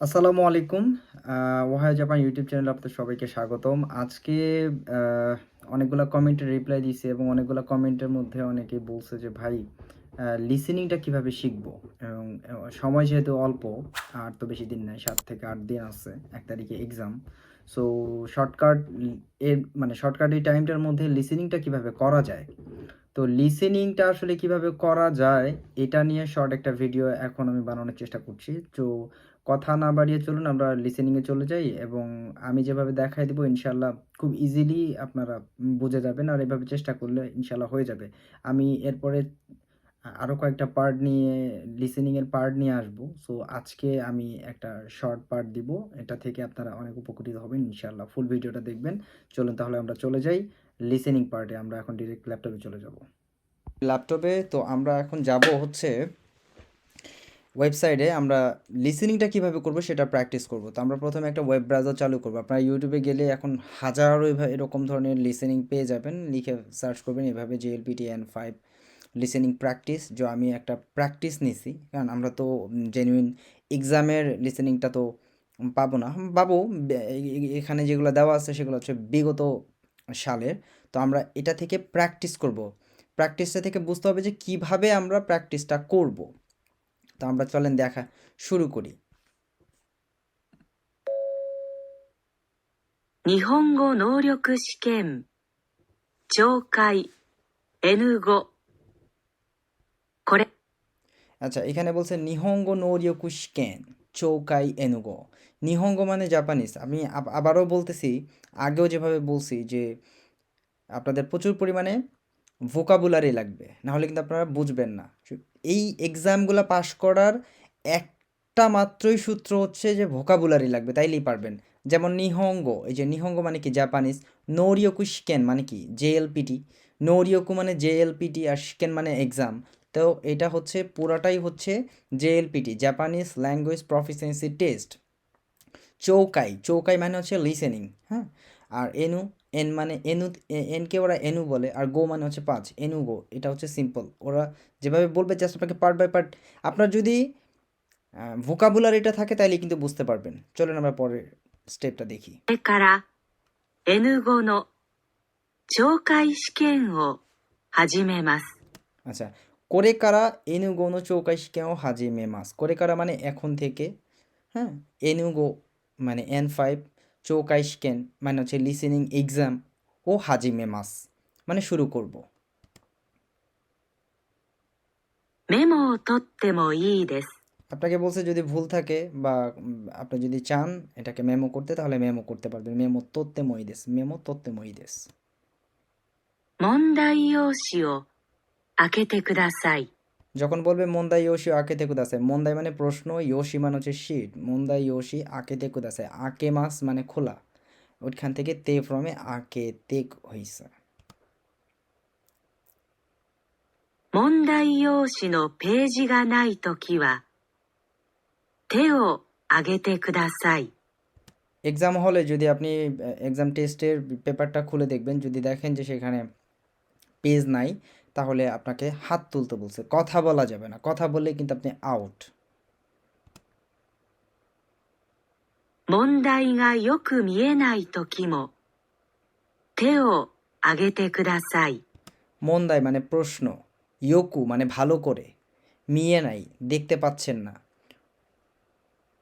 আসসালামু আলাইকুম। Ohio Japan YouTube চ্যানেলে আপনাদের সবাইকে স্বাগতম। আজকে অনেকগুলা কমেন্টের রিপ্লাই দিছি এবং অনেকগুলা কমেন্টের মধ্যে অনেকেই বলছে যে, "ভাই লিসেনিংটা কীভাবে শিখব?" এবং সময় যেহেতু অল্প, আর তো বেশি দিন নাই সাত থেকে আট দিন আছে। এক তারিখে এক্সাম। সো শর্টকাট এর মানে শর্টকাট এই টাইমটার মধ্যে লিসেনিংটা কীভাবে করা যায়? তো লিসেনিংটা আসলে কীভাবে করা যায়, এটা নিয়ে শর্ট একটা ভিডিও এখন আমি বানানোর চেষ্টা করছি। তো কথা না বাড়িয়ে চলুন, আমরা লিসেনিংয়ে চলে যাই এবং আমি যেভাবে দেখাই দিব ইনশাল্লাহ খুব ইজিলি আপনারা বুঝে যাবেন। আর এভাবে চেষ্টা করলে ইনশাল্লাহ হয়ে যাবে। আমি এরপরে আরও কয়েকটা পার্ট নিয়ে লিসেনিংয়ের পার্ট নিয়ে আসব। সো আজকে আমি একটা শর্ট পার্ট দিব। এটা থেকে আপনারা অনেক উপকৃত হবেন ইনশাল্লাহ ফুল ভিডিওটা দেখবেন। চলুন তাহলে আমরা চলে যাই লিসেনিং পার্টে। আমরা এখন ডিরেক্ট ল্যাপটপে চলে যাব। ল্যাপটপে তো আমরা এখন যাব হচ্ছে ওয়েবসাইটে আমরা লিসেনিংটা কীভাবে করব সেটা প্র্যাকটিস করব। তো আমরা প্রথমে একটা ওয়েব ব্রাউজার চালু করব। আপনারা ইউটিউবে গেলে এখন হাজারো এরকম ধরনের লিসেনিং পেয়ে যাবেন। লিখে সার্চ করবেন এভাবে JLPT N5 লিসেনিং প্র্যাকটিস। যো আমি একটা প্র্যাকটিস নিছি। কারণ আমরা তো জেনুইন এক্সামের লিসেনিংটা তো পাবো না। পাবো এখানে যেগুলো দেওয়া আছে সেগুলো হচ্ছে বিগত সালের। তো আমরা এটা থেকে প্র্যাকটিস করব। প্র্যাকটিসটা থেকে বুঝতে হবে যে কীভাবে আমরা প্র্যাকটিসটা করব। তো আমরা চলেন দেখা শুরু করি। 日本語能力試験懲戒 N5 これ আচ্ছা এখানে বলছে নিহঙ্গো নোরিয়োকু শিকেন চৌকাই এনুগো। নিহঙ্গো মানে জাপানিজ। আমি আব আবারও বলতেছি, আগেও যেভাবে বলছি যে আপনাদের প্রচুর পরিমাণে ভোকাবুলারি লাগবে। নাহলে কিন্তু আপনারা বুঝবেন না। এই এক্সামগুলা পাস করার একটা মাত্রই সূত্র হচ্ছে যে ভোকাবুলারি লাগবে তাইলেই পারবেন। যেমন নিহঙ্গ এই যে নিহঙ্গ মানে কি জাপানিজ। নোরিয়োকু শিকেন মানে কি জেএলপিটি। নোরিয়োকু মানে জেএলপিটি আর শিকেন মানে এক্সাম। তো এটা হচ্ছে পুরাটাই হচ্ছে JLPT Japanese language proficiency test. চৌকাই, চৌকাই মানে হচ্ছে লিসেনিং, হ্যাঁ? আর এনু, এন মানে এনু এ এনকে ওরা এনু বলে আর গো মানে হচ্ছে ৫ এনুগো এটা হচ্ছে সিম্পল। ওরা যেভাবে বলবে জাস্ট আপনাকে পার্ট বাই পার্ট আপনার যদি আ ভোকাবুলারিটা থাকে তাইলে কিন্তু বুঝতে পারবেন। চলুন আমরা পরের স্টেপটা দেখি। これから N5 の懲戒試験を始めます。 আচ্ছা, কোরে কারা এনুগো নো চৌকাই শিকেন ও হাজিমে মাস। কোরে কারা মানে এখন থেকে, হ্যাঁ? এনুগো মানে N5 চৌকাই শিকেন মানে হচ্ছে লিসেনিং এক্সাম ও হাজিমে মাস মানে শুরু করব। メモを取ってもいいです。 আপনাকে বলছে যদি ভুল থাকে বা উম আপনি যদি চান এটাকে মেমো করতে তাহলে মেমো করতে পারবেন। মেমো তোত্তে মই দেস। মেমো তোত্তে মই দেস। 問題用紙を開けてください。 যখন বলবে মন্দাই ইয়োশি আকেতে কুদাসাই। মন্দাই মানে প্রশ্ন, ইয়োশি মানে হচ্ছে শিট। মন্দাই ইয়োশি আকেতে কুদাসাই। আকে মাস মানে খোলা। ওইখান থেকে তে ফ্রমে আকেতে হইছে। 問題用紙のページがないときは、手を挙げてください。 এক্সাম হলে যদি আপনি এ এক্সাম টেস্টের পেপারটা খুলে দেখবেন, যদি দেখেন যে সেখানে পেজ নাই, তাহলে আপনাকে হাত তুলতে বলছে। কথা বলা যাবে না। কথা বললেই কিন্তু আপনি আউট। 問題がよく見えないときも、手を挙げてください。 মন্দাই মানে প্রশ্ন। ইয়োকু মানে ভালো করে। মিয়ে নাই দেখতে পাচ্ছেন না।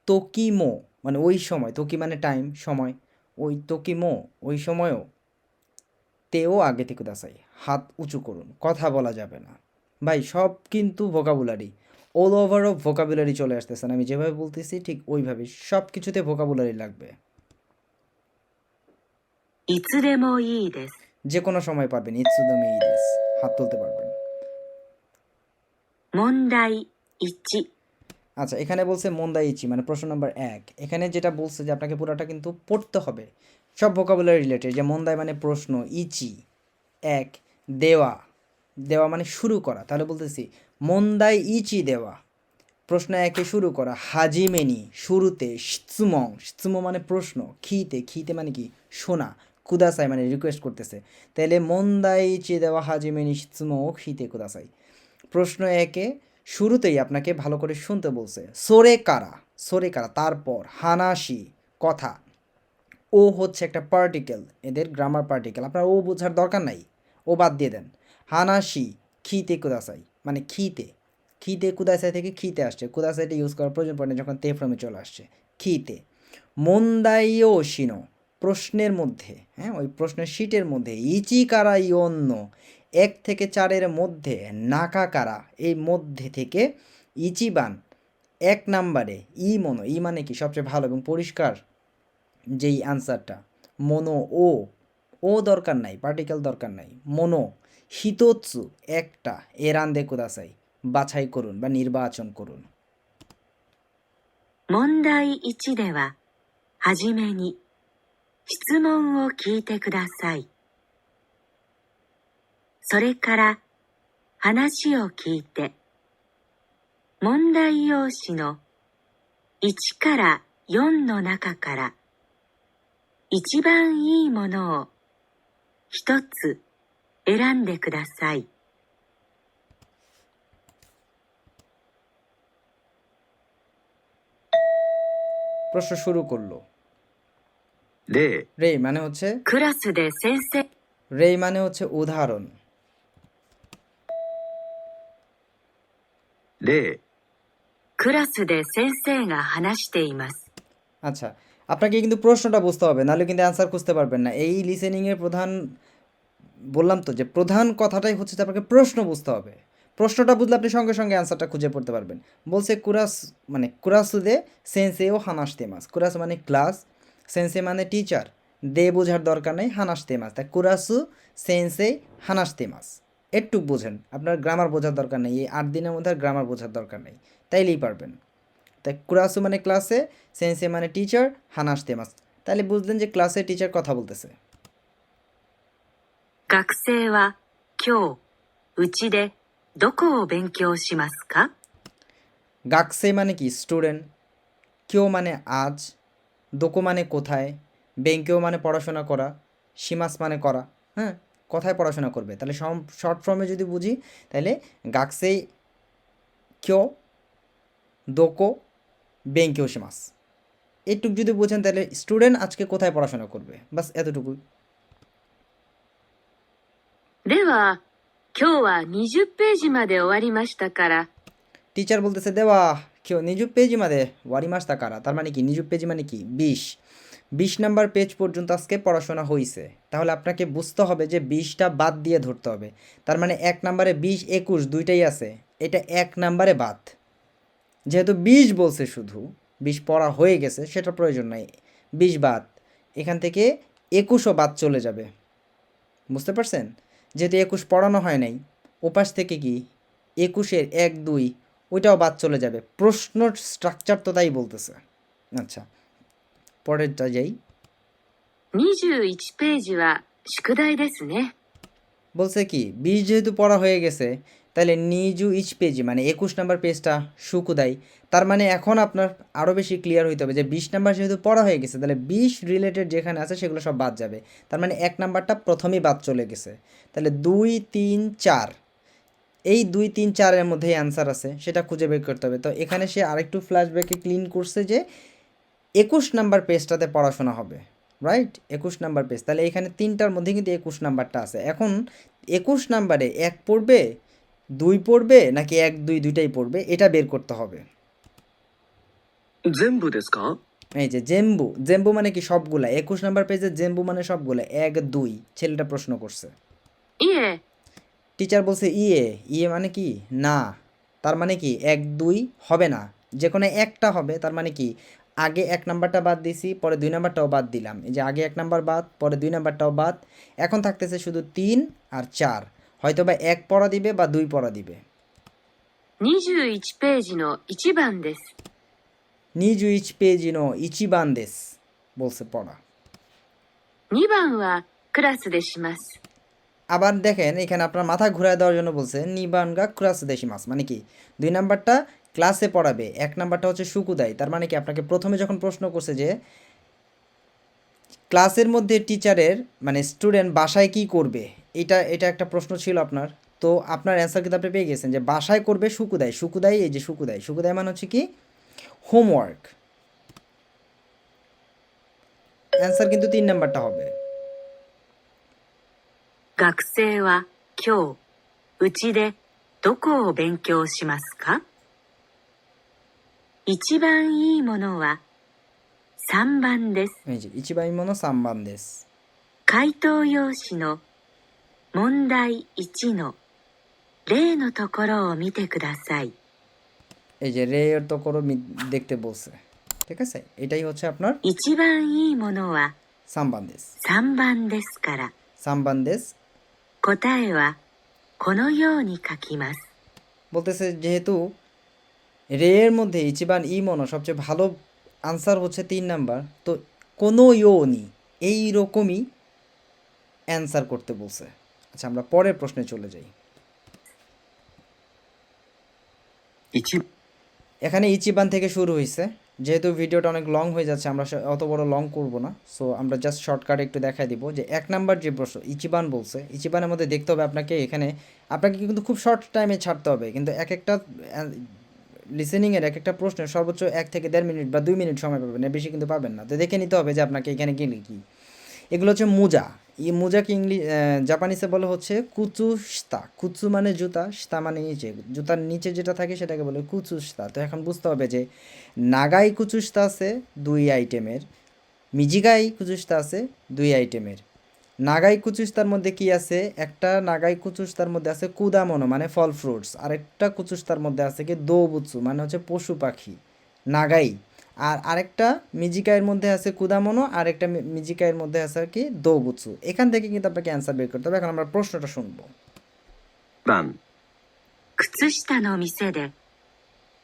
তোকিমো মানে ওই সময়। তোকি মানে টাইম, সময়। ওই তোকিমো ওই সময়ও তেও আগে থেকে দাসাই হাত উঁচু করুন কথা বলা যাবে না। ভাই সব কিন্তু vocabulary all over of vocabulary চলে আসতেছেন আমি যেভাবে বলতেছি ঠিক ওইভাবে সব কিছুতে ভোকাবুলারি লাগবে। যে কোনো সময় পারবেন হাত তুলতে পারবেন। আচ্ছা এখানে বলছে মন্দাই ইচি মানে প্রশ্ন নম্বর এক। এখানে যেটা বলছে যে আপনাকে পুরোটা কিন্তু পড়তে হবে। সব ভোকাবুলারি রিলেটেড যে মন্দাই মানে প্রশ্ন, ইচি এক দেওয়া, দেওয়া মানে শুরু করা। তাহলে বলতেছি মন্দাই ইচি দেওয়া। প্রশ্ন একে শুরু করা। হাজিমেনি শুরুতে, শিৎসুমং শিৎসুমো মানে প্রশ্ন, খিতে খিতে মানে কি শোনা, কুদাসাই মানে রিকোয়েস্ট করতেছে। তাইলে মন্দাই ইচি দেওয়া হাজিমেনি শিৎসুমো ও খিতে কুদাসাই। প্রশ্ন একে শুরুতেই আপনাকে ভালো করে শুনতে বলছে। সোরে কারা সোরে কারা তারপর হানাসি কথা ও হচ্ছে একটা পার্টিকেল এদের গ্রামার পার্টিকেল আপনার ও বোঝার দরকার নাই। ও বাদ দিয়ে দেন। হানাসি খিতে কুদাসাই মানে খিতে খিতে কুদাসাই থেকে খিতে আসছে। কুদাসাইটা ইউজ করার প্রয়োজন পড়ে যখন তে ফ্রমে চলে আসছে। খিতে মন্দাইও শিনো প্রশ্নের মধ্যে হ্যাঁ? ওই প্রশ্নের শিটের মধ্যে ইচিকারা ইয়ন্য এক থেকে চারের মধ্যে, নাকাকারা, এই মধ্যে থেকে ইচিবান, এক নাম্বারে ই মনো ই মানে কি? সবচেয়ে ভালো এবং পরিষ্কার। যেই আনসারটা মনো ও ও দরকার নাই পার্টিকেল দরকার নাই মনো হিতোৎসু একটা এরান্দে কুদাসাই বাছাই করুন বা নির্বাচন করুন 問題1では、はじめに質問を聞いてください。それから話を聞いて、問題用紙の1から4の中から 一番いいものを一つ選んでください。 প্রশ্ন শুরু করলো 例 রে মানে হচ্ছে クラスで先生 রে মানে হচ্ছে উদাহরণ 例 クラスで先生が話しています。 আচ্ছা আপনাকে কিন্তু প্রশ্নটা বুঝতে হবে, নাহলে কিন্তু অ্যান্সার খুঁজতে পারবেন না। এই লিসেনিংয়ের প্রধান, বললাম তো যে প্রধান কথাটাই হচ্ছে যে আপনাকে প্রশ্ন বুঝতে হবে। প্রশ্নটা বুঝলে আপনি সঙ্গে সঙ্গে অ্যান্সারটা খুঁজে পড়তে পারবেন। বলছে কুরাস মানে কুরাসু দে সেন্সে ও হানাসতে মাস। কুরাস মানে ক্লাস সেন্সে মানে টিচার দে বোঝার দরকার নেই হানাসতে মাস। তাই কুরাসু সেন্সে হানাসতে মাস। একটু বোঝেন, আপনার গ্রামার বোঝার দরকার নেই, এই আট দিনের মধ্যে গ্রামার বোঝার দরকার নেই, তাইলেই পারবেন। তাই কুরাসু মানে ক্লাসে সেন্সে মানে টিচার হানাসতে মাস তাহলে বুঝলেন যে ক্লাসে টিচার কথা বলতেছে 学生は今日、うちでどこを勉強しますか গাকসে মানে কি স্টুডেন্ট কেউ মানে আজ দোকো মানে কোথায় বেঙ্কেও মানে পড়াশোনা করা সীমাস মানে করা হ্যাঁ কোথায় পড়াশোনা করবে তাহলে শর্ট ফর্মে যদি বুঝি তাহলে গাকসে কেউ দোকো বেঙ্কেও সীমাস এইটুক যদি বুঝেন তাহলে স্টুডেন্ট আজকে কোথায় পড়াশোনা করবে বাস এতটুকুই では、今日は20ページまで終わりましたから、 টিচার বলতেছে দেওয়া কেউ নিজু পেজি মাদে ওয়ারি মাস তাকারা তার মানে কি নিজু পেজি মানে কি বিশ বিশ নাম্বার পেজ পর্যন্ত আজকে পড়াশোনা হয়েছে তাহলে আপনাকে বুঝতে হবে যে বিশটা বাদ দিয়ে ধরতে হবে তার মানে এক নাম্বারে বিশ একুশ দুইটাই আছে এটা এক নাম্বারে বাদ যেহেতু বিশ বলছে শুধু বিষ পড়া হয়ে গেছে সেটা প্রয়োজন নাই বিষ বাদ এখান থেকে একুশও বাদ চলে যাবে বুঝতে পারছেন যেহেতু একুশ পড়ানো হয় নাই উপাস থেকে কি একুশের এক দুই ওইটাও বাদ চলে যাবে প্রশ্ন স্ট্রাকচার তো তাই বলতেছে আচ্ছা পরেরটা যাই বলছে কি বিশ যেহেতু পড়া হয়ে গেছে তাহলে নিজু ইচ পেজি মানে একুশ নাম্বার পেজটা সুকুদাই, তার মানে এখন আপনার আরও বেশি ক্লিয়ার হইতে হবে যে বিশ নাম্বার যেহেতু পড়া হয়ে গেছে, তাহলে বিশ রিলেটেড যেখানে আছে সেগুলো সব বাদ যাবে। তার মানে এক নাম্বারটা প্রথমেই বাদ চলে গেছে। তাহলে দুই, তিন, চার, এই দুই, তিন, চারের মধ্যেই অ্যান্সার আছে, সেটা খুঁজে বের করতে হবে। তো এখানে সে আরেকটু ফ্ল্যাশব্যাকে ক্লিন করছে যে একুশ নাম্বার পেজটাতে পড়াশোনা হবে রাইট একুশ নাম্বার পেজ তাহলে এখানে তিনটার মধ্যে কিন্তু একুশ নাম্বারটা আছে। এখন একুশ নাম্বারে এক পড়বে দুই পড়বে নাকি এক দুই দুইটাই পড়বে? এটা বের করতে হবে। জেম্বু এই যে জেম্বু জেম্বু মানে কি সবগুলা? একুশ নাম্বার পেজে জেম্বু মানে সবগুলা। এক দুই ছেলেটা প্রশ্ন করছে। ইয়ে? টিচার বলছে ইয়ে ইয়ে মানে কি? না তার মানে কি এক দুই হবে না। যে কোনো একটা হবে তার মানে কি আগে এক নাম্বারটা বাদ দিছি পরে দুই নাম্বারটাও বাদ দিলাম। এই যে আগে এক নাম্বার বাদ পরে দুই নাম্বারটাও বাদ। এখন থাকতেছে শুধু তিন আর চার। হয়তো বা এক পড়া দিবে বা দুই পড়া দিবে। নিজুইচ দেশ বলছে পড়া। আবার দেখেন এখানে আপনার মাথা ঘুরায় দেওয়ার জন্য বলছে নিবানগা দেশি মাস মানে কি? দুই নাম্বারটা ক্লাসে পড়াবে এক নাম্বারটা হচ্ছে সুকুদাই তার মানে কি? আপনাকে প্রথমে যখন প্রশ্ন করছে যে ক্লাসের মধ্যে টিচারের মানে স্টুডেন্ট বাসায় কি করবে? এটা এটা একটা প্রশ্ন ছিল আপনার। তো আপনার অ্যান্সার কিন্তু আপনি পেয়ে গেছেন যে বাসায় করবে সুকুদাই। সুকুদাই, এই যে সুকুদাই। সুকুদাই মানে হচ্ছে কি? হোমওয়ার্ক। অ্যান্সার কিন্তু তিন নাম্বারটা হবে। ইচিবান ই মনো 3番です。 এই যে一番いいもの3番です回答用紙の問題1の例のところを見てください。 এই যে রে এর তো করো মি- দেখতে বলছে ঠিক আছে এটাই হচ্ছে আপনার 一番いいものは3番です3番ですから、 3番です答えはこのように書きます。 বলতেছে যেহেতু রে এর মধ্যে ইচিবান ই মনো সবচেয়ে ভালো আনসার হচ্ছে তিন নাম্বার। তো কোনো ইয়োনি এই রকমই অ্যান্সার করতে বলছে। আচ্ছা আমরা পরের প্রশ্নে চলে যাই। 一 এখানে ইচিবান থেকে শুরু হয়েছে যেহেতু ভিডিওটা অনেক লং হয়ে যাচ্ছে আমরা অত বড় লং করব না। সো আমরা জাস্ট শর্টকাট একটু দেখাই দিব যে এক নাম্বার যে প্রশ্ন ইচিবান বলছে ইচিবানের মধ্যে দেখতে হবে আপনাকে এখানে আপনাকে কিন্তু খুব শর্ট টাইমে ছাড়তে হবে। কিন্তু এক একটা লিসেনিংয়ের এক একটা প্রশ্নের সর্বোচ্চ এক থেকে দেড় মিনিট বা দুই মিনিট সময় পাবেন বেশি কিন্তু পাবেন না। তো দেখে নিতে হবে যে আপনাকে এখানে কি এগুলো হচ্ছে মোজা। এই মোজাকে ইংলিশ জাপানিসে বলে হচ্ছে কুচুস্তা কুচু মানে জুতা, স্তা মানে নিচে। জুতার নিচে যেটা থাকে সেটাকে বলে কুচুস্তা তো এখন বুঝতে হবে যে নাগাই কুচুস্তা আছে দুই আইটেমের, মিজিগাই কুচুস্তা আছে দুই আইটেমের। নাগাই কুচুস্তার মধ্যে কি আছে একটা নাগাই কুচুস্তার মধ্যে আছে কুদামনো মানে ফল ফ্রুটস আরেকটা কুচুস্তার মধ্যে আছে কি দোবুচু মানে হচ্ছে পশু পাখি নাগাই আর আরেকটা মিজিকাইয়ের মধ্যে আছে কুদামনো আর একটা মি- মিজিকাইয়ের মধ্যে আছে আর কি দোবুচু এখান থেকে কিন্তু আপনাকে অ্যান্সার বের করতে হবে এখন আমরা প্রশ্নটা শুনবো 番靴下の店で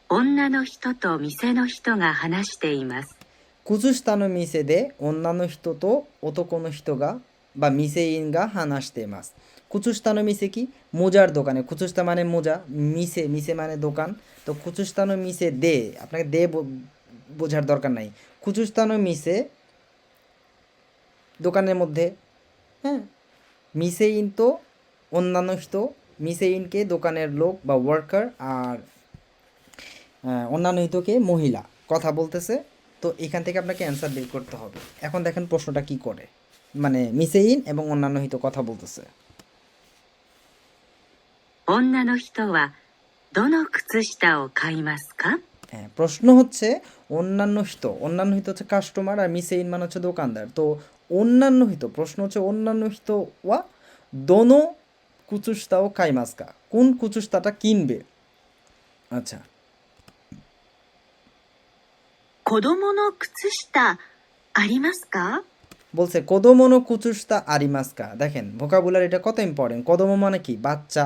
女の人と店の人が話しています。 কুচুস্তানো মিসে দে অন্যান্য হিতো তো অতকোনো কোনো হিতোগা বা মিসে ইনগা হানাসতে মাস। কুচুস্তানো মিসে কি? মোজার দোকানে। কুচুস্তা মানে মোজা, মিসে মিসে মানে দোকান। তো কুচুস্তানো মিসে দে, আপনাকে দে বোঝার দরকার নাই। কুচুস্তানো মিসে দোকানের মধ্যে হ্যাঁ? মিসে ইন তো অন্যান্য হিতো মিসে ইনকে দোকানের লোক বা ওয়ার্কার আর অন্যান্য হিতকে মহিলা। কথা বলতেছে, তো এখান থেকে আপনাকে অ্যান্সার বের করতে হবে। এখন দেখেন প্রশ্নটা কি করে। মানে মিসেইন এবং অন্যান্য হিত কথা বলতেছে 女の人はどの靴下を買いますか হ্যাঁ প্রশ্ন হচ্ছে অন্যান্য হিত অন্যান্য হিত হচ্ছে কাস্টমার আর মিসেইন মানে হচ্ছে দোকানদার তো অন্যান্য হিত প্রশ্ন হচ্ছে অন্যান্য হিত ওয়া দোনো কুচুস্তাও কাইমাসকা কোন কুচুস্তাটা কিনবে আচ্ছা 子供の靴下ありますか বলছে কদমনো কুচুস্তা আরিমাস্কা। দেখেন ভোকাবুলার এটা কত ইম্পর্টেন্ট কদম মানে কি? বাচ্চা।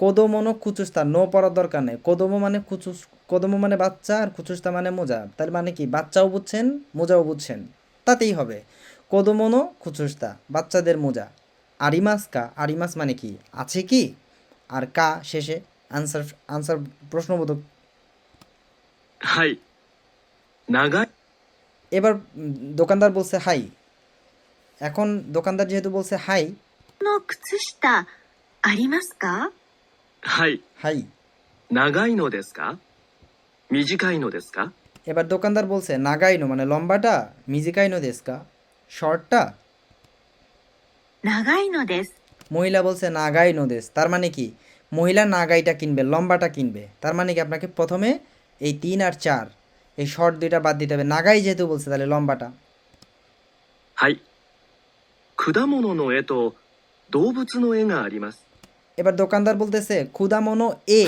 কদমনো কুচুস্তা নো পড়ার দরকার নেই। কদম মানে কুচুস কদম মানে বাচ্চা আর কুচুস্তা মানে মোজা। তাহলে মানে কি? বাচ্চাও বুঝছেন মোজাও বুঝছেন। তাতেই হবে। কদমনো কুচুস্তা বাচ্চাদের মোজা। আরিমাস কা আরিমাস মানে কি? আছে কি? আর কা শেষে আনসার আনসার প্রশ্নবোধক। হাই নাগা এবার দোকানদার বলছে হাই। এখন দোকানদার যেহেতু বলছে হাই の靴下ありますかはい হাই 長いのですか短いのですか এবার দোকানদার বলছে নাগাইনো মানে লম্বাটা মিজিকাইনো দেশকা শর্টটা 長いのです。 মহিলা বলছে নাগাইনো দেশ তার মানে কি মহিলা নাগাইটা কিনবে লম্বাটা কিনবে তার মানে কি আপনাকে প্রথমে এই তিন আর চার এই শর্ট দুইটা বাদ দিতে হবে নাগাই যেহেতু বলছে তাহলে লম্বাটা はい 果物の絵と動物の絵があります এবার দোকানদার বলতেছে কুদামনো এ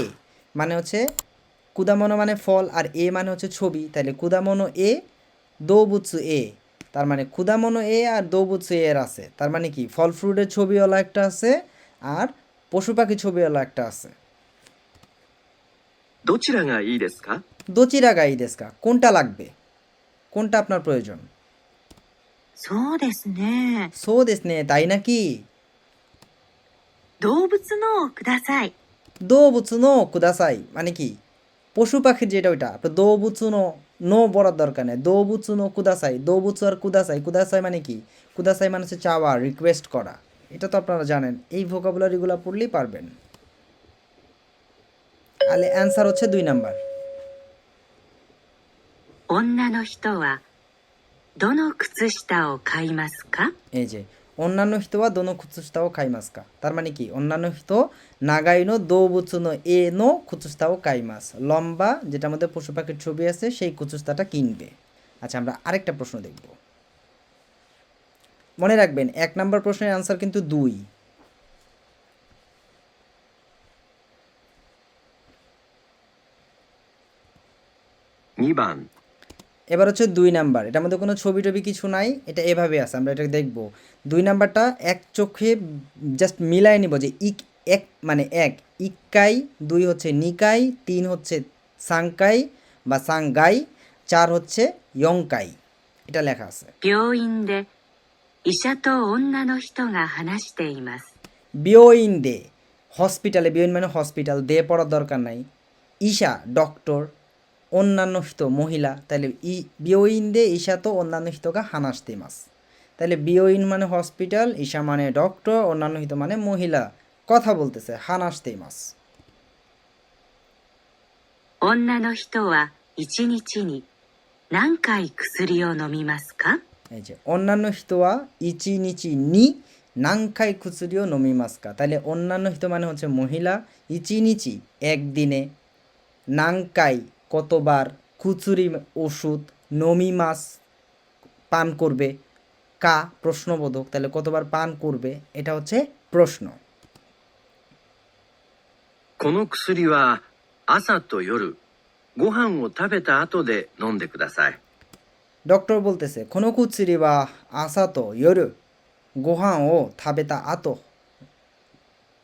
মানে হচ্ছে কুদামনো মানে ফল আর এ মানে হচ্ছে ছবি তাহলে কুদামনো এ দৌবুৎসু এ তার মানে কুদামনো এ আর দৌবুৎসু এর আছে তার মানে কি ফল ফ্রুটের ছবিওয়ালা একটা আছে আর পশু পাখি ছবিওয়ালা একটা আছে どちらがいいですか দোচিরা গাই দেশকা কোনটা লাগবে কোনটা আপনার প্রয়োজন そうですね。 সো দেশ নে তাই নাকি 動物のをください。 দোবুৎসুনো কুদাসাই মানে কি পশু পাখির যেটা ওইটা আপনার দোবুৎসুনো নো বলার দরকার নেই দোবুৎসুনো কুদাসাই দোবুৎসু আর কুদাসাই কুদাসাই মানে কি কুদাসাই মানে হচ্ছে চাওয়া রিকোয়েস্ট করা এটা তো আপনারা জানেন এই ভোকাবুলারিগুলো পড়লেই পারবেন তাহলে অ্যান্সার হচ্ছে দুই নাম্বার 女の人は どの靴下を買いますか এই যে অন্যান্য人はどの靴下を買いますかতার মানে কি অন্যান্য人長いの動物の絵の靴下を買いますলম্বা যেটার মধ্যে পশু পাখির ছবি আছে সেই কুচুস্তাটা কিনবে আচ্ছা আমরা আরেকটা প্রশ্ন দেখব মনে রাখবেন এক নম্বর প্রশ্নের আনসার কিন্তু দুই2番 এবার হচ্ছে দুই নাম্বার। এটার মধ্যে কোনো ছবি টবি কিছু নাই এটা এভাবে আছে আমরা এটা দেখব। দুই নাম্বারটা এক চোখে জাস্ট মিলাই নিব যে ইক এক মানে এক ইকাই দুই হচ্ছে নিকাই তিন হচ্ছে সাংকাই বা সাংগাই চার হচ্ছে ইয়ংকাই। এটা লেখা আছে। বিওইন দে হসপিটালে বিওইন মানে হসপিটাল দে পড়ার দরকার নাই। ঈশা ডক্টর অন্যান্য হিত মহিলা তাহলে ই বিওইন দে ঈশা তো অন্যান্য হিতকে হানাস দিমাস তাহলে বিওইন মানে হসপিটাল ঈশা মানে ডক্টর অন্যান্য হিত মানে মহিলা কথা বলতেছে হানাস দিমাস অন্যান্য হিত ওয়া ইচিনিচি নি নানকাই ও নি নাংখাই খুচুরিও নমি মাস্কা তাহলে অন্যান্য হিত মানে হচ্ছে মহিলা ইচিনিচি একদিনে নাংকাই কতবার খুচুরি ওষুধ নমি মাস পান করবে কা প্রশ্নবোধক তাহলে কতবার পান করবে এটা হচ্ছে প্রশ্ন この薬は朝と夜ご飯を食べた後で飲んでください ডক্টর বলতেছে কোনো কুচুরি বা আসা তো ইয়রু গোহান ও থাবেতা আতো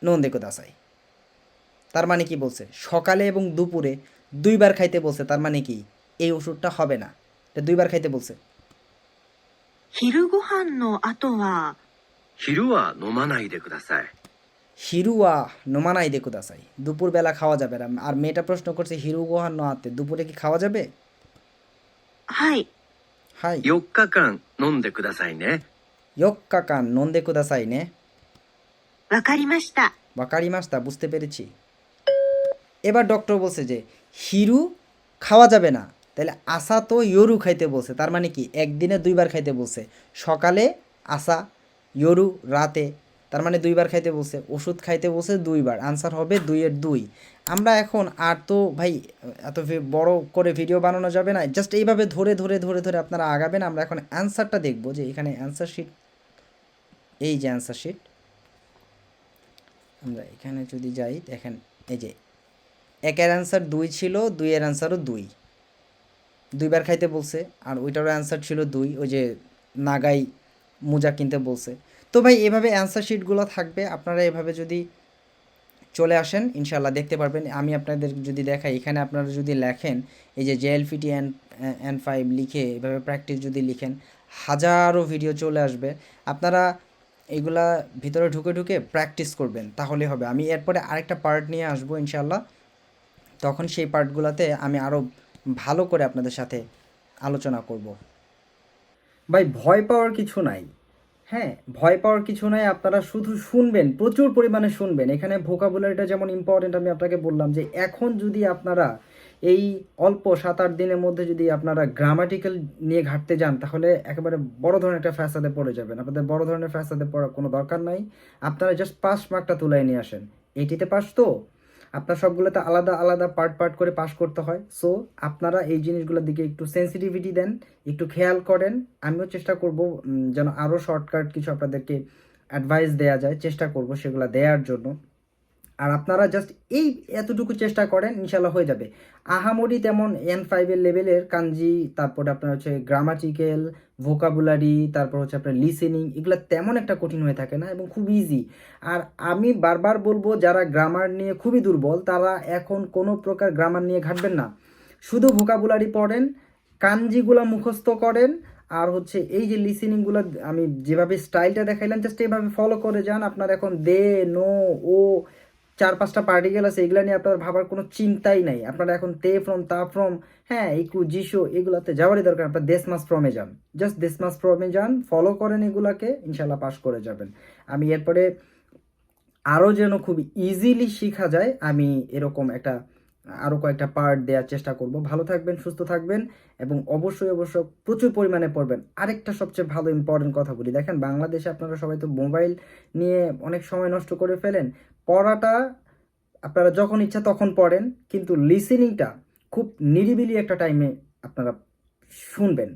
নন্দে কোদাসাই তার মানে কি বলছে সকালে এবং দুপুরে দুইবার খাইতে বলছে তার মানে কি? এই ওষুধটা হবে না। এটা দুইবার খাইতে বলছে। নোমানাই খাওয়া যাবে আর মেয়েটা প্রশ্ন করছে হিরু আতে দুপুরে কি খাওয়া যাবে? হাই। হাই। নে। নে। বুঝতে পেরেছি। এবার ডক্টর বলছে যে হিরু খাওয়া যাবে না। তাহলে আসা তো ইয়রু খাইতে বলছে। তার মানে কি? একদিনে দুইবার খাইতে বলছে। সকালে আসা ইয়রু রাতে, তার মানে দুইবার খাইতে বলছে। ওষুধ খাইতে বলছে দুইবার। আনসার হবে দুইয়ের দুই। আমরা এখন আর তো ভাই, এত বড় করে ভিডিও বানানো যাবে না। জাস্ট এইভাবে ধরে ধরে ধরে ধরে আপনারা আগাবেন। আমরা এখন অ্যান্সারটা দেখব যে এখানে অ্যান্সার শিট এই যে অ্যান্সার শিট আমরা এখানে যদি যাই, দেখেন, এই যে একের অ্যান্সার দুই ছিল, দুইয়ের অ্যান্সারও দুই। দুইবার খাইতে বলছে, আর ওইটারও অ্যান্সার ছিল দুই, ওই যে নাগাই মোজা কিনতে বলছে। তো ভাই, এভাবে অ্যান্সার শিটগুলো থাকবে, আপনারা এভাবে যদি চলে আসেন ইনশাল্লাহ দেখতে পারবেন। আমি আপনাদের যদি দেখাই, এখানে আপনারা যদি লেখেন, এই যে জেএলপিটি এন এন ফাইভ লিখে, এভাবে প্র্যাকটিস যদি লিখেন, হাজারো ভিডিও চলে আসবে। আপনারা এগুলা ভিতরে ঢুকে ঢুকে প্র্যাকটিস করবেন, তাহলে হবে। আমি এরপরে আরেকটা পার্ট নিয়ে আসব ইনশাল্লাহ তখন সেই পার্টগুলোতে আমি আরও ভালো করে আপনাদের সাথে আলোচনা করব। ভাই, ভয় পাওয়ার কিছু নাই। হ্যাঁ ভয় পাওয়ার কিছু নাই। আপনারা শুধু শুনবেন, প্রচুর পরিমাণে শুনবেন। এখানে ভোকাবুলারিটা যেমন ইম্পর্টেন্ট আমি আপনাকে বললাম যে এখন যদি আপনারা এই অল্প সাত আট দিনের মধ্যে যদি আপনারা গ্রামাটিক্যাল নিয়ে ঘাটতে যান, তাহলে একেবারে বড় ধরনের একটা ফ্যাসাদে পড়ে যাবেন। আপনাদের বড় ধরনের ফ্যাসাদে পড়ার কোনো দরকার নাই। আপনারা জাস্ট পাস মার্কটা তুলে নিয়ে আসেন। এইটিতে পাস তো? আপনার সবগুলোতে আলাদা আলাদা পার্ট পার্ট করে পাস করতে হয়। সো আপনারা এই জিনিসগুলোর দিকে একটু সেন্সিটিভিটি দেন, একটু খেয়াল করেন। আমিও চেষ্টা করব যেন আরও শর্টকাট কিছু আপনাদেরকে অ্যাডভাইস দেওয়া যায়, চেষ্টা করব সেগুলো দেওয়ার জন্য। আর আপনারা জাস্ট এই এতটুকু চেষ্টা করেন ইনশাল্লাহ হয়ে যাবে। আহামরি তেমন এন ফাইভের লেভেলের কাঞ্জি তারপরে আপনার হচ্ছে গ্রামাটিক্যাল ভোকাবুলারি তারপর হচ্ছে আপনার লিসেনিং এগুলো তেমন একটা কঠিন হয়ে থাকে না এবং খুব ইজি আর আমি বারবার বলব, যারা গ্রামার নিয়ে খুবই দুর্বল, তারা এখন কোনো প্রকার গ্রামার নিয়ে ঘাটবেন না। শুধু ভোকাবুলারি পড়েন কাঞ্জিগুলো মুখস্থ করেন, আর হচ্ছে এই যে লিসেনিংগুলো আমি যেভাবে স্টাইলটা দেখাইলাম জাস্ট এইভাবে ফলো করে যান। আপনার এখন দে, নো, ও চার পাঁচটা পার্টিকেল আছে, এগুলো নিয়ে আপনার ভাবার কোনো চিন্তাই নাই। আপনারা এখন তে ফ্রম তা ফ্রম হ্যাঁ ইকু জিশো এগুলোতে যাওয়ারই দরকার আপনার দেশ মাস ফ্রমে যান। জাস্ট দেশ মাস ফ্রমে যান ফলো করেন এগুলাকে ইনশাল্লাহ পাস করে যাবেন। আমি এরপরে আরও যেন খুব ইজিলি শেখা যায়, আমি এরকম একটা, আরও কয়েকটা পার্ট দেওয়ার চেষ্টা করব। ভালো থাকবেন, সুস্থ থাকবেন, এবং অবশ্যই অবশ্যই প্রচুর পরিমাণে পড়বেন। আরেকটা সবচেয়ে ভালো ইম্পর্টেন্ট কথা বলি। দেখেন, বাংলাদেশে আপনারা সবাই তো মোবাইল নিয়ে অনেক সময় নষ্ট করে ফেলেন পড়াটা আপনারা যখন ইচ্ছা তখন পড়েন, কিন্তু লিসেনিংটা খুব নিরিবিলি একটা টাইমে আপনারা শুনবেন।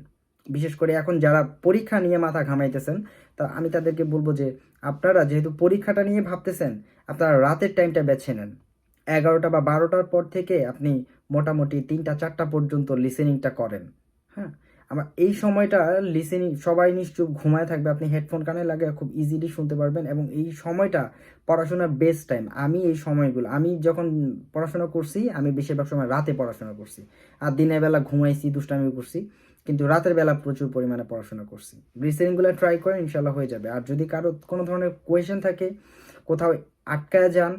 বিশেষ করে এখন যারা পরীক্ষা নিয়ে মাথা ঘামাইতেছেন, তা আমি তাদেরকে বলব যে, আপনারা যেহেতু পরীক্ষাটা নিয়ে ভাবতেছেন, আপনারা রাতের টাইমটা বেছে নেন। এগারোটা বা বারোটার পর থেকে আপনি মোটামুটি তিনটা, চারটা পর্যন্ত লিসেনিংটা করেন। হ্যাঁ? আমার এই সময়টা লিসেনিং সবাই নিশ্চয় ঘুমায় থাকবে, আপনি হেডফোন কানে লাগে খুব ইজিলি শুনতে পারবেন এবং এই সময়টা পড়াশোনার বেস্ট টাইম আমি এই সময়গুলো, আমি যখন পড়াশোনা করছি, আমি বেশিরভাগ সময় রাতে পড়াশোনা করছি। আর দিনের বেলা ঘুমাইছি, দুষ্টামি করছি, কিন্তু রাতের বেলা প্রচুর পরিমাণে পড়াশোনা করছি। লিসেনিংগুলো ট্রাই করেন ইনশাল্লাহ হয়ে যাবে। আর যদি কারও কোনো ধরনের কোয়েশন থাকে, কোথাও আটকায় যান,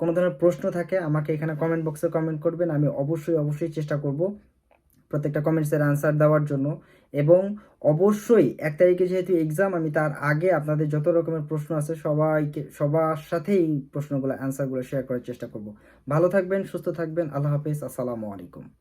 কোনো ধরনের প্রশ্ন থাকে, আমাকে এখানে কমেন্ট বক্সে কমেন্ট করবেন, আমি অবশ্যই অবশ্যই চেষ্টা করব প্রত্যেকটা কমেন্টসের আনসার দেওয়ার জন্য। এবং অবশ্যই এক তারিখে যেহেতু এক্সাম আমি তার আগে আপনাদের যত রকমের প্রশ্ন আছে সবাইকে, সবার সাথেই প্রশ্নগুলো অ্যান্সারগুলো শেয়ার করার চেষ্টা করব। ভালো থাকবেন, সুস্থ থাকবেন, আল্লাহ হাফিজ, আসসালামু আলাইকুম।